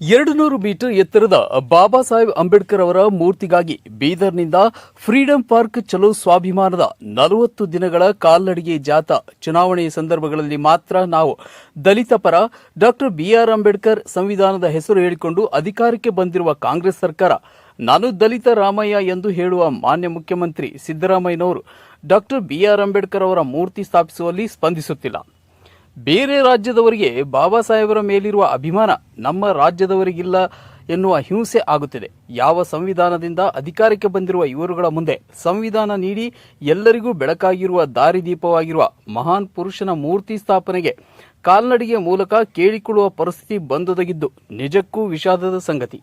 ಎರಡು ನೂರು ಮೀಟರ್ ಎತ್ತರದ ಬಾಬಾ ಸಾಹೇಬ್ ಅಂಬೇಡ್ಕರ್ ಅವರ ಮೂರ್ತಿಗಾಗಿ ಬೀದರ್ನಿಂದ ಫ್ರೀಡಂ ಪಾರ್ಕ್ ಚಲೋ ಸ್ವಾಭಿಮಾನದ ನಲವತ್ತು ದಿನಗಳ ಕಾಲ್ನಡಿಗೆ ಜಾಥಾ ಚುನಾವಣೆಯ ಸಂದರ್ಭಗಳಲ್ಲಿ ಮಾತ್ರ ನಾವು ದಲಿತ ಪರ ಡಾಕ್ಟರ್ ಬಿಆರ್ ಅಂಬೇಡ್ಕರ್ ಸಂವಿಧಾನದ ಹೆಸರು ಹೇಳಿಕೊಂಡು ಅಧಿಕಾರಕ್ಕೆ ಬಂದಿರುವ ಕಾಂಗ್ರೆಸ್ ಸರ್ಕಾರ, ನಾನು ದಲಿತ ರಾಮಯ್ಯ ಎಂದು ಹೇಳುವ ಮಾನ್ಯ ಮುಖ್ಯಮಂತ್ರಿ ಸಿದ್ದರಾಮಯ್ಯನವರು ಡಾಕ್ಟರ್ ಬಿಆರ್ ಅಂಬೇಡ್ಕರ್ ಅವರ ಮೂರ್ತಿ ಸ್ಥಾಪಿಸುವಲ್ಲಿ ಸ್ಪಂದಿಸುತ್ತಿಲ್ಲ. ಬೇರೆ ರಾಜ್ಯದವರಿಗೆ ಬಾಬಾ ಸಾಹೇಬರ ಮೇಲಿರುವ ಅಭಿಮಾನ ನಮ್ಮ ರಾಜ್ಯದವರಿಗಿಲ್ಲ ಎನ್ನುವ ಹಿಂಸೆ ಆಗುತ್ತಿದೆ. ಯಾವ ಸಂವಿಧಾನದಿಂದ ಅಧಿಕಾರಕ್ಕೆ ಬಂದಿರುವ ಇವರುಗಳ ಮುಂದೆ ಸಂವಿಧಾನ ನೀಡಿ ಎಲ್ಲರಿಗೂ ಬೆಳಕಾಗಿರುವ ದಾರಿದೀಪವಾಗಿರುವ ಮಹಾನ್ ಪುರುಷನ ಮೂರ್ತಿ ಸ್ಥಾಪನೆಗೆ ಕಾಲ್ನಡಿಗೆ ಮೂಲಕ ಕೇಳಿಕೊಳ್ಳುವ ಪರಿಸ್ಥಿತಿ ಬಂದೊದಗಿದ್ದು ನಿಜಕ್ಕೂ ವಿಷಾದದ ಸಂಗತಿ.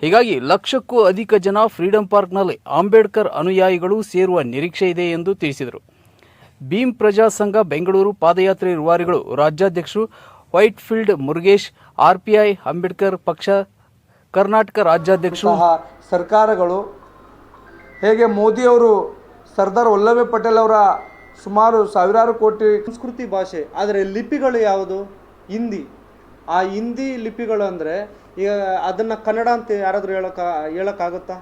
ಹೀಗಾಗಿ ಲಕ್ಷಕ್ಕೂ ಅಧಿಕ ಜನ ಫ್ರೀಡಂ ಪಾರ್ಕ್ನಲ್ಲಿ ಅಂಬೇಡ್ಕರ್ ಅನುಯಾಯಿಗಳು ಸೇರುವ ನಿರೀಕ್ಷೆ ಇದೆ ಎಂದು ತಿಳಿಸಿದರು. ಭೀಮ್ ಪ್ರಜಾ ಸಂಘ ಬೆಂಗಳೂರು ಪಾದಯಾತ್ರೆ ರೂವಾರಿಗಳು ರಾಜ್ಯಾಧ್ಯಕ್ಷರು Whitefield Murugesh, RPI Ambedkar ಪಕ್ಷ, ಕರ್ನಾಟಕ ರಾಜ್ಯಾಧ್ಯಕ್ಷರು ಸರ್ಕಾರಗಳು ಹೇಗೆ ಮೋದಿಯವರು ಸರ್ದಾರ್ ವಲ್ಲಭಾಯ್ ಪಟೇಲ್ ಅವರ ಸುಮಾರು ಸಾವಿರಾರು ಕೋಟಿ ಸಂಸ್ಕೃತಿ ಭಾಷೆ, ಆದರೆ ಲಿಪಿಗಳು ಯಾವುದು? ಹಿಂದಿ. ಆ ಹಿಂದಿ ಲಿಪಿಗಳು ಅಂದರೆ ಈಗ ಅದನ್ನು ಕನ್ನಡ ಅಂತ ಯಾರಾದರೂ ಹೇಳೋಕ್ಕ ಹೇಳೋಕ್ಕಾಗುತ್ತಾ?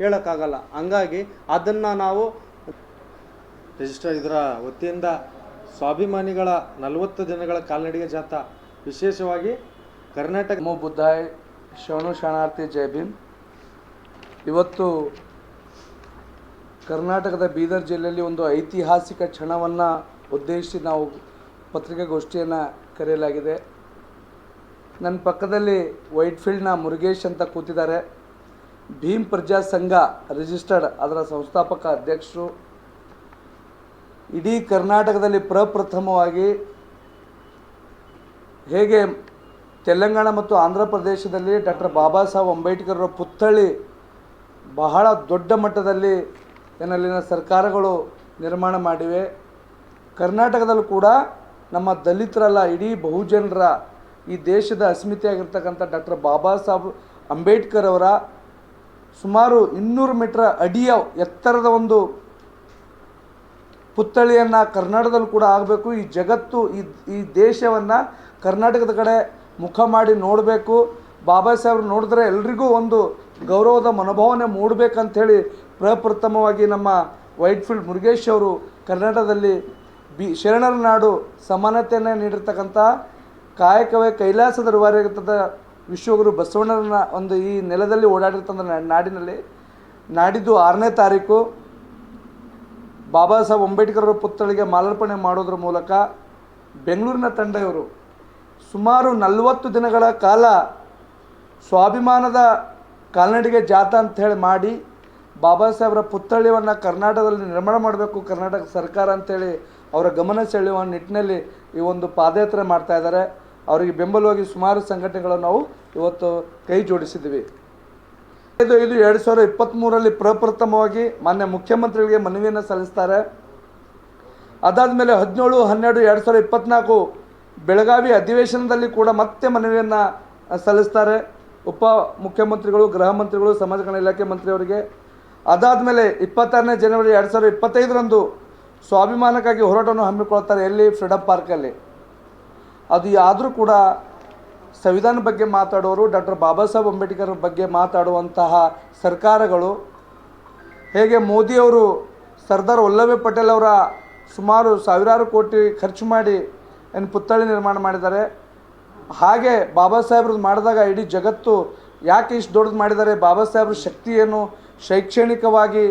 ಹೇಳೋಕ್ಕಾಗಲ್ಲ. ಹಂಗಾಗಿ ಅದನ್ನು ನಾವು ರಿಜಿಸ್ಟರ್ ಇದರ ವತಿಯಿಂದ ಸ್ವಾಭಿಮಾನಿಗಳ ನಲವತ್ತು ದಿನಗಳ ಕಾಲ್ನಡಿಗೆ ಜಾಥಾ ವಿಶೇಷವಾಗಿ ಕರ್ನಾಟಕ ಮೋ. ಬುದ್ಧಾಯ್, ಶರಣು ಶರಣಾರ್ಥಿ ಜೈ ಭೀಮ್. ಇವತ್ತು ಕರ್ನಾಟಕದ ಬೀದರ್ ಜಿಲ್ಲೆಯಲ್ಲಿ ಒಂದು ಐತಿಹಾಸಿಕ ಕ್ಷಣವನ್ನು ಉದ್ದೇಶಿಸಿ ನಾವು ಪತ್ರಿಕಾಗೋಷ್ಠಿಯನ್ನು ಕರೆಯಲಾಗಿದೆ. ನನ್ನ ಪಕ್ಕದಲ್ಲಿ ವೈಟ್ಫೀಲ್ಡ್ನ ಮುರುಗೇಶ್ ಅಂತ ಕೂತಿದ್ದಾರೆ. ಭೀಮ್ ಪ್ರಜಾ ಸಂಘ ರಿಜಿಸ್ಟರ್ಡ್ ಅದರ ಸಂಸ್ಥಾಪಕ ಅಧ್ಯಕ್ಷರು ಇಡೀ ಕರ್ನಾಟಕದಲ್ಲಿ ಪ್ರಪ್ರಥಮವಾಗಿ ಹೇಗೆ ತೆಲಂಗಾಣ ಮತ್ತು ಆಂಧ್ರ ಪ್ರದೇಶದಲ್ಲಿ ಡಾಕ್ಟರ್ ಬಾಬಾ ಸಾಹೇಬ್ ಅಂಬೇಡ್ಕರ್ ಅವರ ಪುತ್ಥಳಿ ಬಹಳ ದೊಡ್ಡ ಮಟ್ಟದಲ್ಲಿ ಏನಲ್ಲಿನ ಸರ್ಕಾರಗಳು ನಿರ್ಮಾಣ ಮಾಡಿವೆ. ಕರ್ನಾಟಕದಲ್ಲೂ ಕೂಡ ನಮ್ಮ ದಲಿತರಲ್ಲ, ಇಡೀ ಬಹುಜನರ ಈ ದೇಶದ ಅಸ್ಮಿತೆಯಾಗಿರ್ತಕ್ಕಂಥ ಡಾಕ್ಟರ್ ಬಾಬಾ ಸಾಹೇಬ್ ಅಂಬೇಡ್ಕರ್ ಅವರ ಸುಮಾರು ಇನ್ನೂರು ಮೀಟರ್ ಅಡಿಯ ಎತ್ತರದ ಒಂದು ಪುತ್ಥಳಿಯನ್ನು ಕರ್ನಾಟಕದಲ್ಲಿ ಕೂಡ ಆಗಬೇಕು. ಈ ಜಗತ್ತು, ಈ ಈ ದೇಶವನ್ನು ಕರ್ನಾಟಕದ ಕಡೆ ಮುಖ ಮಾಡಿ ನೋಡಬೇಕು. ಬಾಬಾ ಸಾಹೇಬ್ರು ನೋಡಿದ್ರೆ ಎಲ್ರಿಗೂ ಒಂದು ಗೌರವದ ಮನೋಭಾವನೆ ಮೂಡಬೇಕಂಥೇಳಿ ಪ್ರಪ್ರಥಮವಾಗಿ ನಮ್ಮ ವೈಟ್ಫೀಲ್ಡ್ ಮುರುಗೇಶ್ ಅವರು ಕರ್ನಾಟಕದಲ್ಲಿ ಬಿ, ಶರಣರ ನಾಡು ಸಮಾನತೆಯನ್ನು ನೀಡಿರ್ತಕ್ಕಂಥ ಕಾಯಕವೇ ಕೈಲಾಸದ ರೂವಾರಿಯಾಗಿರ್ತದ ವಿಶ್ವಗುರು ಬಸವಣ್ಣರನ್ನ ಒಂದು ಈ ನೆಲದಲ್ಲಿ ಓಡಾಡಿರ್ತಂಥ ನಾಡಿನಲ್ಲಿ, ನಾಡಿದ್ದು ಆರನೇ ತಾರೀಕು. ಬಾಬಾ ಸಾಹೇಬ್ ಅಂಬೇಡ್ಕರ್ ಪುತ್ಥಳಿಗೆ ಮಾಲಾರ್ಪಣೆ ಮಾಡೋದ್ರ ಮೂಲಕ ಬೆಂಗಳೂರಿನ ತಂಡ ಇವರು ಸುಮಾರು ನಲವತ್ತು ದಿನಗಳ ಕಾಲ ಸ್ವಾಭಿಮಾನದ ಕಾಲ್ನಡಿಗೆ ಜಾಥಾ ಅಂಥೇಳಿ ಮಾಡಿ ಬಾಬಾ ಸಾಹೇಬರ ಪುತ್ಥಳಿಯನ್ನು ಕರ್ನಾಟಕದಲ್ಲಿ ನಿರ್ಮಾಣ ಮಾಡಬೇಕು ಕರ್ನಾಟಕ ಸರ್ಕಾರ ಅಂತೇಳಿ ಅವರ ಗಮನ ಸೆಳೆಯುವ ನಿಟ್ಟಿನಲ್ಲಿ ಈ ಒಂದು ಪಾದಯಾತ್ರೆ ಮಾಡ್ತಾ ಇದ್ದಾರೆ. ಅವರಿಗೆ ಬೆಂಬಲವಾಗಿ ಸುಮಾರು ಸಂಘಟನೆಗಳನ್ನು ನಾವು ಇವತ್ತು ಕೈ ಜೋಡಿಸಿದ್ದೀವಿ. ಐದು ಐದು ಎರಡು ಇಪ್ಪತ್ತ್ಮೂರರಲ್ಲಿ ಪ್ರಪ್ರಥಮವಾಗಿ ಮಾನ್ಯ ಮುಖ್ಯಮಂತ್ರಿಗಳಿಗೆ ಮನವಿಯನ್ನು ಸಲ್ಲಿಸ್ತಾರೆ. ಅದಾದಮೇಲೆ ಹದಿನೇಳು, ಹನ್ನೆರಡು, ಎರಡು ಸಾವಿರದ ಇಪ್ಪತ್ತ್ನಾಲ್ಕು ಬೆಳಗಾವಿ ಅಧಿವೇಶನದಲ್ಲಿ ಕೂಡ ಮತ್ತೆ ಮನವಿಯನ್ನು ಸಲ್ಲಿಸ್ತಾರೆ. ಉಪ ಮುಖ್ಯಮಂತ್ರಿಗಳು, ಗೃಹ ಮಂತ್ರಿಗಳು ಸಮಾಜ ಕಲ್ಯಾಣ ಇಲಾಖೆ ಮಂತ್ರಿಯವರಿಗೆ. ಅದಾದಮೇಲೆ ಇಪ್ಪತ್ತಾರನೇ ಜನವರಿ ಎರಡು ಸಾವಿರದ ಇಪ್ಪತ್ತೈದರಂದು ಸ್ವಾಭಿಮಾನಕ್ಕಾಗಿ ಹೋರಾಟವನ್ನು ಹಮ್ಮಿಕೊಳ್ತಾರೆ ಎಲ್ಲಿ? ಫ್ರೀಡಮ್ ಪಾರ್ಕಲ್ಲಿ. ಅದು ಆದರೂ ಕೂಡ ಸಂವಿಧಾನ ಬಗ್ಗೆ ಮಾತಾಡೋರು ಡಾಕ್ಟರ್ ಬಾಬಾ ಸಾಹೇಬ್ ಅಂಬೇಡ್ಕರ್ ಬಗ್ಗೆ ಮಾತಾಡುವಂತಹ ಸರ್ಕಾರಗಳು, ಹೇಗೆ ಮೋದಿಯವರು ಸರ್ದಾರ್ ವಲ್ಲಭಾಯ್ ಪಟೇಲ್ ಅವರ ಸುಮಾರು ಸಾವಿರಾರು ಕೋಟಿ ಖರ್ಚು ಮಾಡಿ ಏನು ಪುತ್ಥಳಿ ನಿರ್ಮಾಣ ಮಾಡಿದ್ದಾರೆ. ಹಾಗೆ ಬಾಬಾ ಸಾಹೇಬ್ರದ್ದು ಮಾಡಿದಾಗ ಇಡೀ ಜಗತ್ತು ಯಾಕೆ ಇಷ್ಟು ದೊಡ್ಡದು ಮಾಡಿದ್ದಾರೆ? ಬಾಬಾ ಸಾಹೇಬ್ರ ಶಕ್ತಿ ಏನು? ಶೈಕ್ಷಣಿಕವಾಗಿ,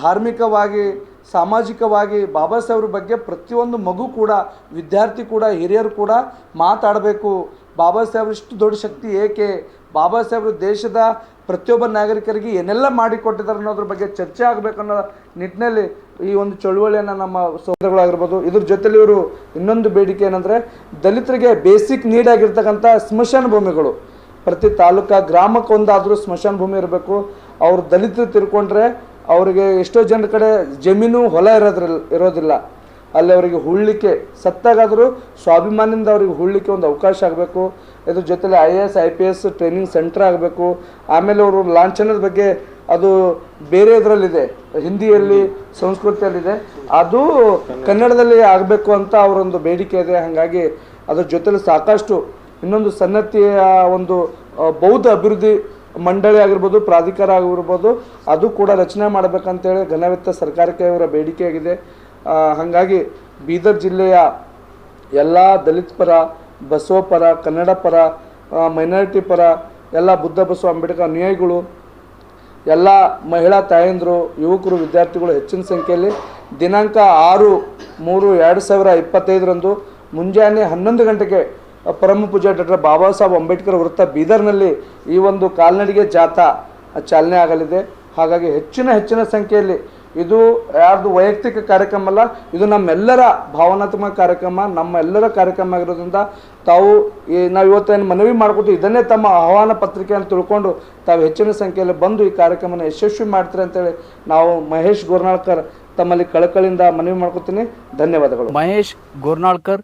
ಧಾರ್ಮಿಕವಾಗಿ, ಸಾಮಾಜಿಕವಾಗಿ ಬಾಬಾ ಸಾಹೇಬ್ರ ಬಗ್ಗೆ ಪ್ರತಿಯೊಂದು ಮಗು ಕೂಡ, ವಿದ್ಯಾರ್ಥಿ ಕೂಡ, ಹಿರಿಯರು ಕೂಡ ಮಾತಾಡಬೇಕು. ಬಾಬಾ ಸಾಹೇಬ್ರು ಇಷ್ಟು ದೊಡ್ಡ ಶಕ್ತಿ ಏಕೆ? ಬಾಬಾ ಸಾಹೇಬ್ರು ದೇಶದ ಪ್ರತಿಯೊಬ್ಬ ನಾಗರಿಕರಿಗೆ ಏನೆಲ್ಲ ಮಾಡಿಕೊಟ್ಟಿದ್ದಾರೆ ಅನ್ನೋದ್ರ ಬಗ್ಗೆ ಚರ್ಚೆ ಆಗಬೇಕು ಅನ್ನೋ ನಿಟ್ಟಿನಲ್ಲಿ ಈ ಒಂದು ಚಳುವಳಿಯನ್ನು ನಮ್ಮ ಸೋದರಗಳಾಗಿರ್ಬೋದು ಇದ್ರ ಜೊತೆಲಿ ಇವರು ಇನ್ನೊಂದು ಬೇಡಿಕೆ ಏನಂದರೆ ದಲಿತರಿಗೆ ಬೇಸಿಕ್ ನೀಡ್ ಆಗಿರ್ತಕ್ಕಂಥ ಸ್ಮಶಾನ ಭೂಮಿಗಳು. ಪ್ರತಿ ತಾಲೂಕಾ ಗ್ರಾಮಕ್ಕೊಂದಾದರೂ ಸ್ಮಶಾನ ಭೂಮಿ ಇರಬೇಕು. ಅವ್ರು ದಲಿತರು ತಿರ್ಕೊಂಡ್ರೆ ಅವರಿಗೆ ಎಷ್ಟೋ ಜನರ ಕಡೆ ಜಮೀನು, ಹೊಲ ಇರೋದ್ರಲ್ಲಿ, ಇರೋದಿಲ್ಲ. ಅಲ್ಲಿ ಅವರಿಗೆ ಉಳ್ಳಿಕ್ಕೆ ಸತ್ತಾಗಾದರೂ ಸ್ವಾಭಿಮಾನದಿಂದ ಅವರಿಗೆ ಉಳ್ಳಿಕ್ಕೆ ಒಂದು ಅವಕಾಶ ಆಗಬೇಕು. ಇದ್ರ ಜೊತೆಲಿ I A S I P S training centre ಆಗಬೇಕು. ಆಮೇಲೆ ಅವರು ಲಾಂಛನದ ಬಗ್ಗೆ ಅದು ಬೇರೆ ಇದರಲ್ಲಿದೆ. ಹಿಂದಿಯಲ್ಲಿ, ಸಂಸ್ಕೃತಿಯಲ್ಲಿದೆ. ಅದು ಕನ್ನಡದಲ್ಲಿ ಆಗಬೇಕು ಅಂತ ಅವರೊಂದು ಬೇಡಿಕೆ ಇದೆ. ಹಾಗಾಗಿ ಅದ್ರ ಜೊತೆಲಿ ಸಾಕಷ್ಟು ಇನ್ನೊಂದು ಸನ್ನತಿಯ ಒಂದು ಬೌದ್ಧ ಅಭಿವೃದ್ಧಿ ಮಂಡಳಿ ಆಗಿರ್ಬೋದು, ಪ್ರಾಧಿಕಾರ ಆಗಿರ್ಬೋದು, ಅದು ಕೂಡ ರಚನೆ ಮಾಡಬೇಕಂತೇಳಿ ಘನವಿತ್ತ ಸರ್ಕಾರಕ್ಕೆ ಇವರ ಬೇಡಿಕೆಯಾಗಿದೆ ಹಾಗಾಗಿ ಬೀದರ್ ಜಿಲ್ಲೆಯ ಎಲ್ಲ ದಲಿತ ಪರ, ಬಸವ ಪರ, ಕನ್ನಡ ಪರ ಮೈನಾರಿಟಿ ಪರ, ಎಲ್ಲ ಬುದ್ಧ, ಬಸವ, ಅಂಬೇಡ್ಕರ್ ಅನುಯಾಯಿಗಳು, ಎಲ್ಲ ಮಹಿಳಾ ತಾಯಂದಿರು, ಯುವಕರು, ವಿದ್ಯಾರ್ಥಿಗಳು ಹೆಚ್ಚಿನ ಸಂಖ್ಯೆಯಲ್ಲಿ ದಿನಾಂಕ ಆರು, ಮೂರು, ಎರಡು ಸಾವಿರ ಇಪ್ಪತ್ತೈದರಂದು ಮುಂಜಾನೆ ಹನ್ನೊಂದು ಗಂಟೆಗೆ ಪರಮ ಪೂಜೆ ಡಾಕ್ಟರ್ ಬಾಬಾ ಸಾಹೇಬ್ ಅಂಬೇಡ್ಕರ್ ವೃತ್ತ ಬೀದರ್ನಲ್ಲಿ ಈ ಒಂದು ಕಾಲ್ನಡಿಗೆ ಜಾಥಾ ಚಾಲನೆ ಆಗಲಿದೆ. ಹಾಗಾಗಿ ಹೆಚ್ಚಿನ ಹೆಚ್ಚಿನ ಸಂಖ್ಯೆಯಲ್ಲಿ ಇದು ಯಾರ್ದು ವೈಯಕ್ತಿಕ ಕಾರ್ಯಕ್ರಮ ಅಲ್ಲ, ಇದು ನಮ್ಮೆಲ್ಲರ ಭಾವನಾತ್ಮಕ ಕಾರ್ಯಕ್ರಮ, ನಮ್ಮೆಲ್ಲರ ಕಾರ್ಯಕ್ರಮ ಆಗಿರೋದ್ರಿಂದ ತಾವು ಈ ನಾವು ಇವತ್ತೇನು ಮನವಿ ಮಾಡ್ಕೊತೀವಿ ಇದನ್ನೇ ತಮ್ಮ ಆಹ್ವಾನ ಪತ್ರಿಕೆಯನ್ನು ತಿಳ್ಕೊಂಡು ತಾವು ಹೆಚ್ಚಿನ ಸಂಖ್ಯೆಯಲ್ಲಿ ಬಂದು ಈ ಕಾರ್ಯಕ್ರಮನ ಯಶಸ್ವಿ ಮಾಡ್ತೀರಿ ಅಂತೇಳಿ ನಾವು ಮಹೇಶ್ ಗೋರ್ನಾಳ್ಕರ್ ತಮ್ಮಲ್ಲಿ ಕಳಕಳಿಯಿಂದ ಮನವಿ ಮಾಡ್ಕೊತೀನಿ. ಧನ್ಯವಾದಗಳು. ಮಹೇಶ್ ಗೋರ್ನಾಳ್ಕರ್,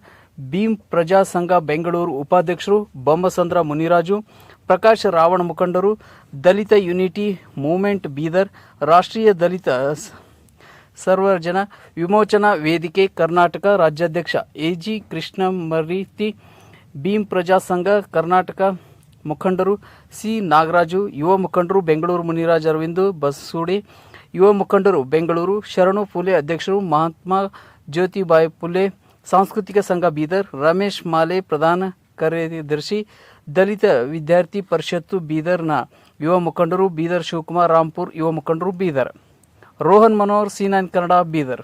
ಭೀಮ್ ಪ್ರಜಾ ಸಂಘ ಬೆಂಗಳೂರು ಉಪಾಧ್ಯಕ್ಷರು ಬೊಮ್ಮಸಂದ್ರ ಮುನಿರಾಜು ಪ್ರಕಾಶ್ ರಾವಣ ಮುಖಂಡರು, ದಲಿತ ಯುನಿಟಿ ಮೂಮೆಂಟ್ ಬೀದರ್, ರಾಷ್ಟ್ರೀಯ ದಲಿತ ಸರ್ವರ್ಜನ ಸರ್ವರ್ ಜನ ವಿಮೋಚನಾ ವೇದಿಕೆ ಕರ್ನಾಟಕ ರಾಜ್ಯಾಧ್ಯಕ್ಷ ಎ ಜಿ ಮರೀತಿ ಭೀಮ್ ಪ್ರಜಾ ಸಂಘ ಕರ್ನಾಟಕ ಮುಖಂಡರು ಸಿ ನಾಗರಾಜು, ಯುವ ಮುಖಂಡರು ಬೆಂಗಳೂರು ಮುನಿರಾಜ್ ಅರವಿಂದ್, ಬಸೂಡಿ, ಯುವ ಮುಖಂಡರು ಬೆಂಗಳೂರು, ಶರಣು ಫುಲೆ ಅಧ್ಯಕ್ಷರು ಮಹಾತ್ಮ ಜ್ಯೋತಿಬಾಯಿ ಫುಲೆ ಸಾಂಸ್ಕೃತಿಕ ಸಂಘ ಬೀದರ್, ರಮೇಶ್ ಮಾಲೆ ಪ್ರಧಾನ ಕಾರ್ಯದರ್ಶಿ ದಲಿತ ವಿದ್ಯಾರ್ಥಿ ಪರಿಷತ್ತು ಬೀದರ್ನ ಯುವ ಮುಖಂಡರು ಬೀದರ್ ಶಿವಕುಮಾರ್ ರಾಂಪುರ್, ಯುವ ಮುಖಂಡರು Bidar. Rohan Manohar, C nine Kannada, Bidar.